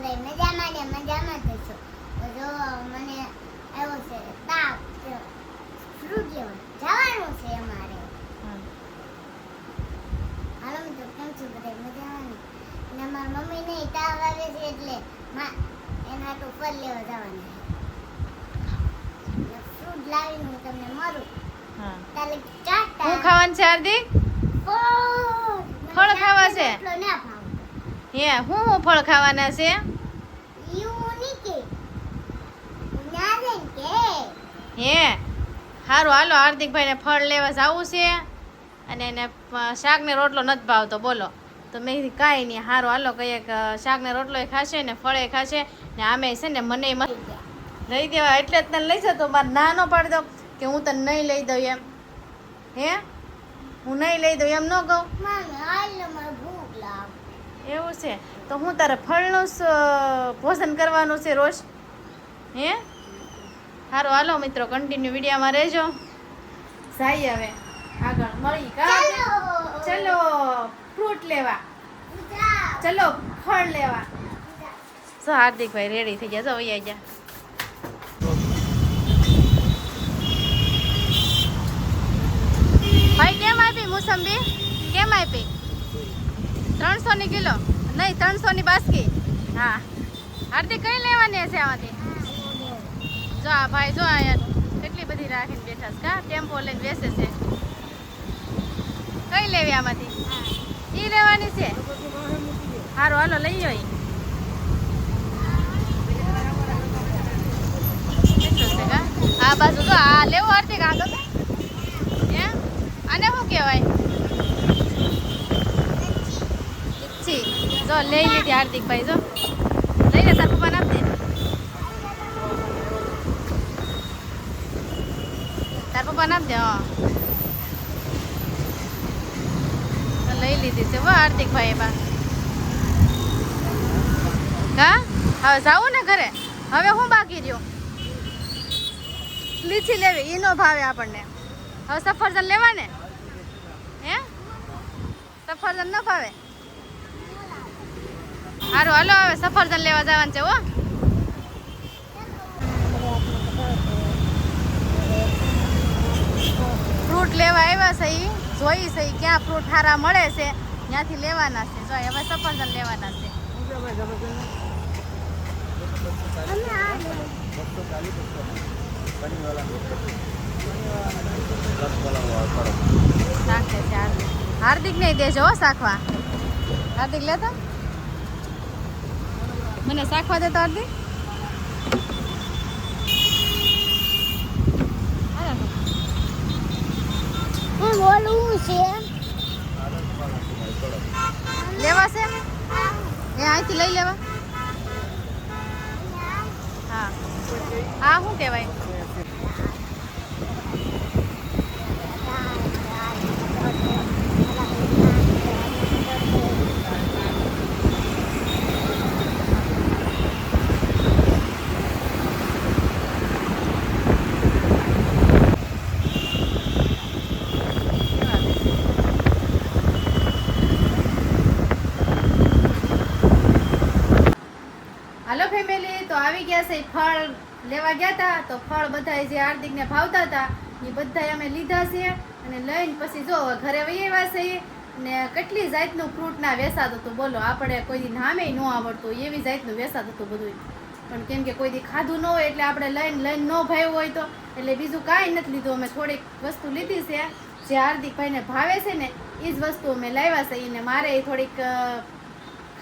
બધા મજામાં ને મજામાં જ છો જો મને આવ્યો છે તાપ તો જવાનું છે અમારે. હાલો મિત્રો કેમ છો બધા મજામાં ને? મારા મમ્મી ને તાવ આવે છે એટલે મા એના તો ફળ લેવા જવાના છે. ફ્રૂટ લાવીને હું તમને મળું હા. તાલે ચાટા હું ખાવાનું છે હાર્દિક? ફળ. ખાવા છે? ના હે હું હું ફળ ખાવાના છે? યુનિકે નારેન કે. હે સારું હાલો હાર્દિકભાઈને ફળ લેવા જવું છે. અને એને શાકને રોટલો નથી ભાવતો બોલો. તો મેં કીધું કાંઈ નહીં સારું હાલો કહીએ કે શાક ને રોટલો ખાશે ને ફળે ખાશે ને આમે છે ને મને લઈ દેવા એટલે જ તને લઈ જતો મારે નાનો પાડી દો કે હું તને નહીં લઈ દઉં એમ. હે? હું નહીં લઈ દઉં એમ ન કહું મામી હાલ મને ભૂખ લાગ એવું છે? તો હું તારે ફળનું ભોજન કરવાનું છે રોજ? હે? સારું હાલો મિત્રો કન્ટિન્યુ વિડીયામાં રહેજો. જાય હવે. આગળ મળી ચાલો, ફ્રૂટ લેવા. ચલો, ફળ લેવા. સો હાર્દિકભાઈ રેડી થઈ ગયા. જો આવી ગયા. ભાઈ, કેમ આપી, મોસંબી? કેમ આપી? ત્રણસો ની કિલો. નહીં, ત્રણસો ની બાસ્કી. હા. હાર્દિક, કઈ લેવાની હશે આમાંથી? જો આ ભાઈ, જો અહીંયા કેટલી બધી રાખીને બેઠા છે. કા? ટેમ્પો લઈને બેસે છે. કઈ લેવી આમાંથી? ઈ લેવાની છે. સારું હાલો, લઈ જાય આ બાજુ જો, આ લેવો હાર્દિક આગળ અને શું કહેવાય? ઈચ્છી જો લઈ લીધી હાર્દિકભાઈ, જો. લઈને તાર પપ્પાને આપી દે તાર પપ્પાને આપી દે હા લઈ લીધી છે વા હાર્દિકભાઈ બા. હા? હવે જાવું ને ઘરે? હવે હું બાકી રહ્યું? લીચી લેવી, ઈ નો ભાવે આપણને. હવે સફરજન લેવા ને હે? સફરજન ન ભાવે? સારું હાલો, હવે સફરજન લેવા જવાનું છે, હો. ફ્રૂટ લેવા આવ્યા છે ઈ, જોઈ છે ક્યાં ફ્રૂટ સારા મળે છે, ત્યાંથી લેવાના છે. જો હવે સફરજન લેવાના છે. હાર્દિક નહીં દેજો શાખવા હાર્દિક લેતો? મને શાખવા દેતો અડધી લેવા છે? એ અહીંથી લઈ લેવા. હા. હા શું કહેવાય હાલો ફેમિલી તો આવી ફળ લેવા ગયા હતા તો ફળ બધા જે હાર્દિકને ભાવતા હતા એ બધા અમે લીધા છે. અને લઈને પછી જો ઘરે વહી આવ્યા ને કેટલી જાતનું ફ્રૂટ ના વેસાતું હતું, બોલો, આપણે કોઈ નામે ન આવડતું, એવી જાતનું વેસાતું હતું બધું પણ કેમ કે કોઈ દી ખાધું ન હોય એટલે આપણે લઈને લઈને ન ભાવ્યું હોય તો, એટલે બીજું કાંઈ નથી લીધું. અમે થોડીક વસ્તુ લીધી છે, જે હાર્દિકભાઈને ભાવે છે ને એ જ વસ્તુ અમે લાવ્યા છે. એને મારે થોડીક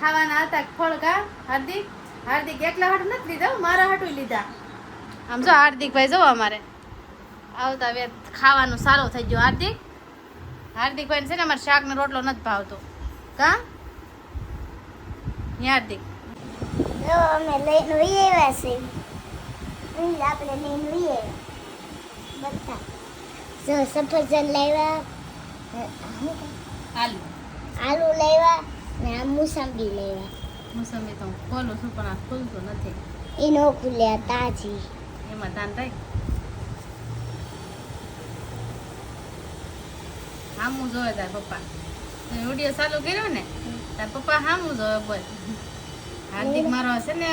ખાવાના હતા ફળ કા હાર્દિક? હાર્દિક એકલા હાટ નથી લીધા મારા હાટું લીધા. આમ જો હાર્દિકભાઈ જવો અમારે. આવતા હવે ખાવાનું સારું થઈ ગયું હાર્દિક. હાર્દિકભાઈને છે ને અમારે શાકનો રોટલો નથી ભાવતો. કા? હાર્દિક. જો અમે લઈને વહી આવ્યા છે. અહીં આપણે લઈને વહી આવ્યા. બધા જો સફરજન લાવ્યા આલુ. આલુ લાવ્યા ને આ મોસંબી લાવ્યા. મોસંબી તો ખોલું છું પણ આ ખુલતું નથી. એ નો ખુલ્યા તાજી એમાં તાન થાય હામું જોવે તાર પપ્પા. વીડિયો ચાલુ કર્યો ને તાર પપ્પા હામું જોવે બોલ. હાર્દિક મારો છે ને.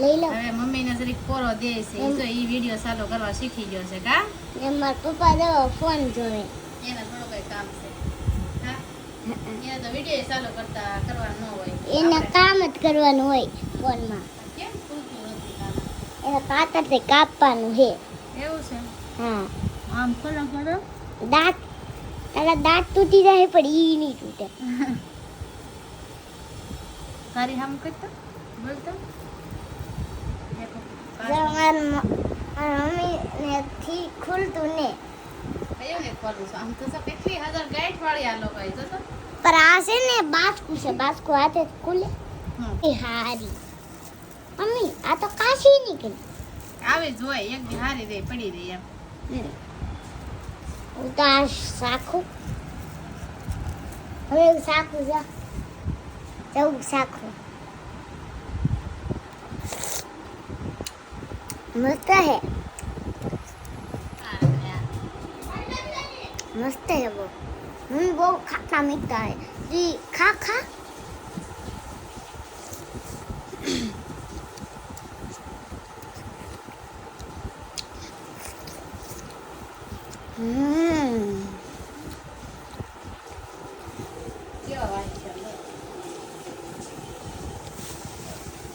લઈ લો. હવે મમ્મીને જરીક પોરો દે છે. તો એ ઈ વિડિયો ચાલુ કરવા શીખી ગયો છે કા? એમાં પપ્પા જો ફોન જોવે. એને થોડું કઈ કામ છે. એને ન કામ જ કરવાનું હોય ફોનમાં. એને કાતરથી કાપવાનું છે. એવું છે? હા. આમ ખોલો ખોલો. દાંત તારા દાંત તૂટી જાય પણ ઈ નહીં તૂટે. તારી હમ કરતો બોલતો દેખો જો મારા મ- મારા થી ખુલતું ને. આ છે ને બાસ્કુ છે. બાસ્કુ હાથે ખુલે. હારી. મમ્મી આ તો કાશી નીકળી આવે જોય એક હારી રહી પડી રહી એમ. આ શાખું હવે શાખું છે જવું શાખું મસ્ત હે. મસ્ત હે બહુ મમ્મી બહુ ખાટા મીઠા હે જી ખા ખા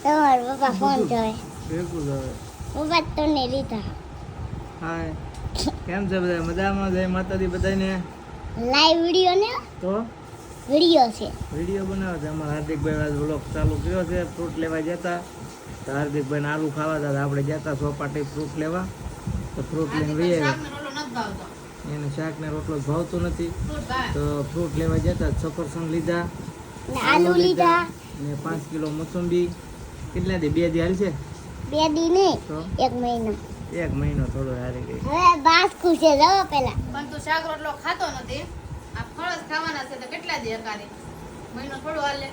તમારા પપ્પા ફોન જોવે પપ્પા તને લીધા હાય કેમ છે બધા? મજામાં? જય માતાજી બધાને? લાઈવ વિડિયો ને? તો? વિડિયો છે. વિડિયો બનાવે છે. અમારા હાર્દિકભાઈ આજ બ્લોક ચાલુ કર્યો છે. ફ્રૂટ લેવા જતા. તો હાર્દિકભાઈને આલુ ખાવા હતા. તો આપણે જતા ચોપાટી ફ્રૂટ લેવા. તો ફ્રૂટ લઈને વહી એને શાક ને રોટલો ભાવતો નથી. તો ફ્રૂટ લેવા જતા. સફરસંગ લીધા. આલુ લીધા. ને પાંચ કિલો મોસંબી. કેટલા દે? બે દી હાલ છે બે દી નહીં. એક મહિનો. એક મહિનો થોડો હારી ગઈ. હવે બાસ છે જો પેલા. પણ તું શાક રોટલો ખાતો નથી. આ ફળ જ ખાવાના છે તો કેટલા દી અકારે મહિનો થોડો હાલે.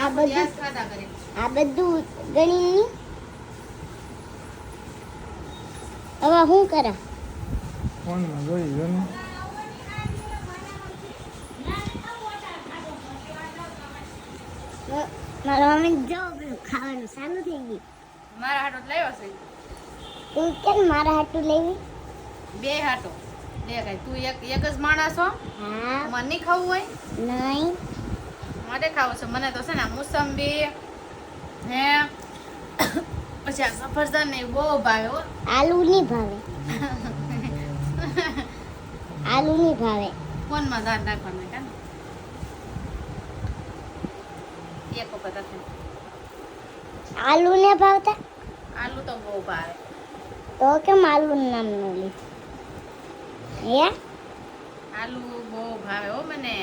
આ બધું ખાતા કરે. આ બધું ગણી હવે શું કરે? ફોનમાં જોઈ જો ને. મારા મમ્મી જો ખાવાનું ચાલુ થઈ ગયું. મારા હાટો લાવ્યો છે. તું કેમ મારા હાટું લેવી? બે હાટો. બે કઈ. તું એક એક જ માણસ હો. મને નહીં ખાવું હોય? નહીં. માટે ખાવું છે. મને તો છે ને મોસંબી હે પછી આ સફરજન ને બહુ ભાવે હો. આલુ નહીં ભાવે. આલુ નહીં ભાવે. ફોનમાં ધ્યાન નાખવાનું કાં એક વખત આલુ ને ભાવતા? આલુ તો બહુ ભાવે. તો કેમ આલુ નામ નો લી. હે? આલુ બહુ ભાવે હો મને.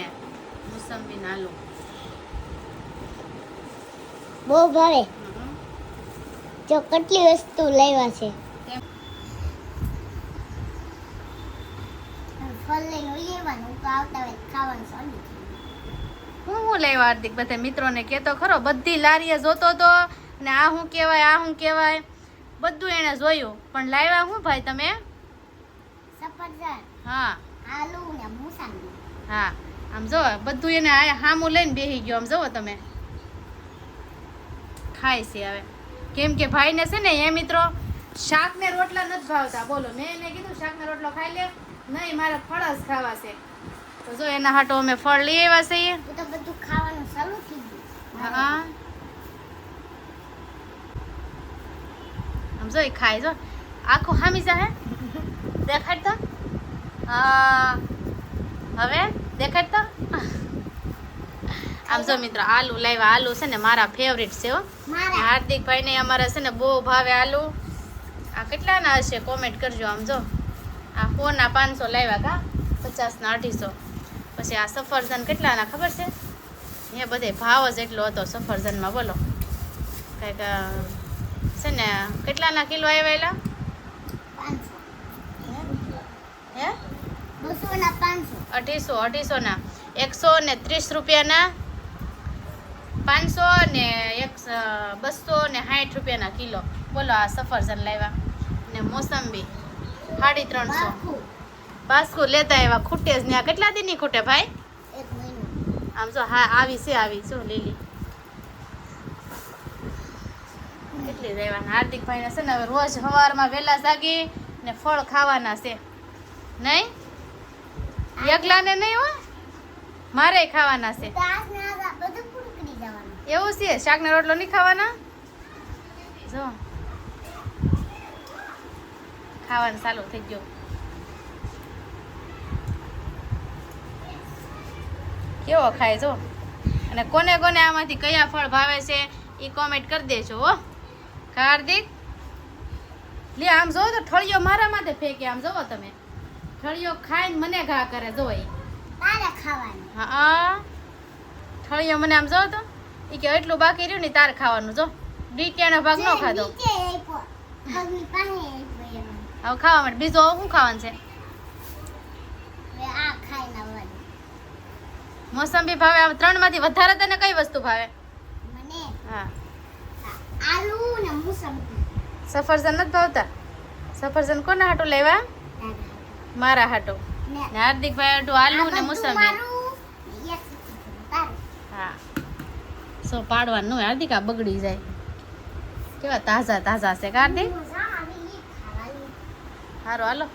મોસંબી ને આલુ. બહુ ભાવે. જો કેટલી વસ્તુ લેવા છે? ફળ લઈને તો આવતા હોય ખાવાનું ચાલુ હું હું લેવા હાર્દિક? બધા મિત્રોને કહેતો ખરો બધી લારીએ જોતો તો ને આ શું કહેવાય આ શું કહેવાય. બધું એણે જોયું. પણ લાવ્યા શું ભાઈ તમે? સફરજન હા. આલુ ને મોસંબી હા. આમ જો બધું એને હામું લઈને બેસી ગયો. આમ જોવો તમે. ખાય છે હવે. કેમ કે ભાઈને છે ને એ મિત્રો શાક ને રોટલા નથી ભાવતા. બોલો મેં એને કીધું શાક ને રોટલો ખાઈ લે. નહીં મારે ફળ જ ખાવા છે. તો જો એના હાટો અમે ફળ લઈ આવ્યા છીએ. બધું ખાવાનું ચાલુ થઈ ગયું. હા. આમ જો ખાય જો. આખો હામી જાહે. દેખાડ તો? હવે દેખાડ તો? આમ જો મિત્રો આલુ લાવ્યા. આલુ છે ને મારા ફેવરિટ છે હો. ને અમારે છે ને બહુ ભાવે આલુ. આ કેટલાના હશે? કોમેન્ટ કરજો આમ જો. આ ફોનના પાંચસો લાવ્યા કા? પચાસના અઢીસો. પછી આ સફરજન કેટલાના ખબર છે? એ બધે ભાવ જ એટલો હતો સફરજનમાં બોલો. કંઈક છે ને કેટલાના કિલો આવેલા હે? અઢીસો અઢીસોના. એકસો ને ત્રીસ રૂપિયાના. પાંચસો ને એક બસો ને સાઠ રૂપિયાના કિલો. બોલો આ સફરજન લાવ્યા ને મોસંબી સાડી ત્રણસો. બાસ્કુ લેતા એવા ખૂટે જ ને કેટલા દીની ખૂટે ભાઈ? આમ જો હા આવી છે આવી. જો લીલી. કેટલી રહેવાના? હાર્દિકભાઈને છે ને હવે રોજ સવારમાં વહેલા જાગી ને ફળ ખાવાના છે. નહીં? એકલાને નહીં હો? મારે ખાવાના છે. એવું છે? શાકનો રોટલો નહીં ખાવાના? જો. ખાવાનું ચાલુ થઈ ગયું. કેવો ખાય જો? અને કોને કોને આમાંથી કયા ફળ ભાવે છે એ કોમેન્ટ કરી દેજો હો. કાર્તિક લે આમ જોવો તો ઠળિયો મારા માથે ફેંકે આમ જોવો તમે. ઠળિયો ખાઈને મને ઘા કરે જો એ તારે ખાવાનું. હા. ઠળિયો મને આમ જોવો તો એ કે એટલું બાકી રહ્યું ને તારે ખાવાનું જો. ડીટિયાનો ભાગ ન ખાધો. હવે ખાવા માટે બીજું શું ખાવાનું છે? આ ખાઈ મોસંબી ભાવે ત્રણ ત્રણમાંથી વધારે તને કઈ વસ્તુ ભાવે? હા. સફરજન નથી ભાવતા? સફરજન કોના હાટો લેવા? મારા હાટો. ને. હાર્દિકભાઈ હાટો આલુ ને મોસંબી. હા. સો પાડવાનું હાર્દિક આ બગડી જાય. કેવા તાજા તાજા છે કાર્દિક સારું હાલો.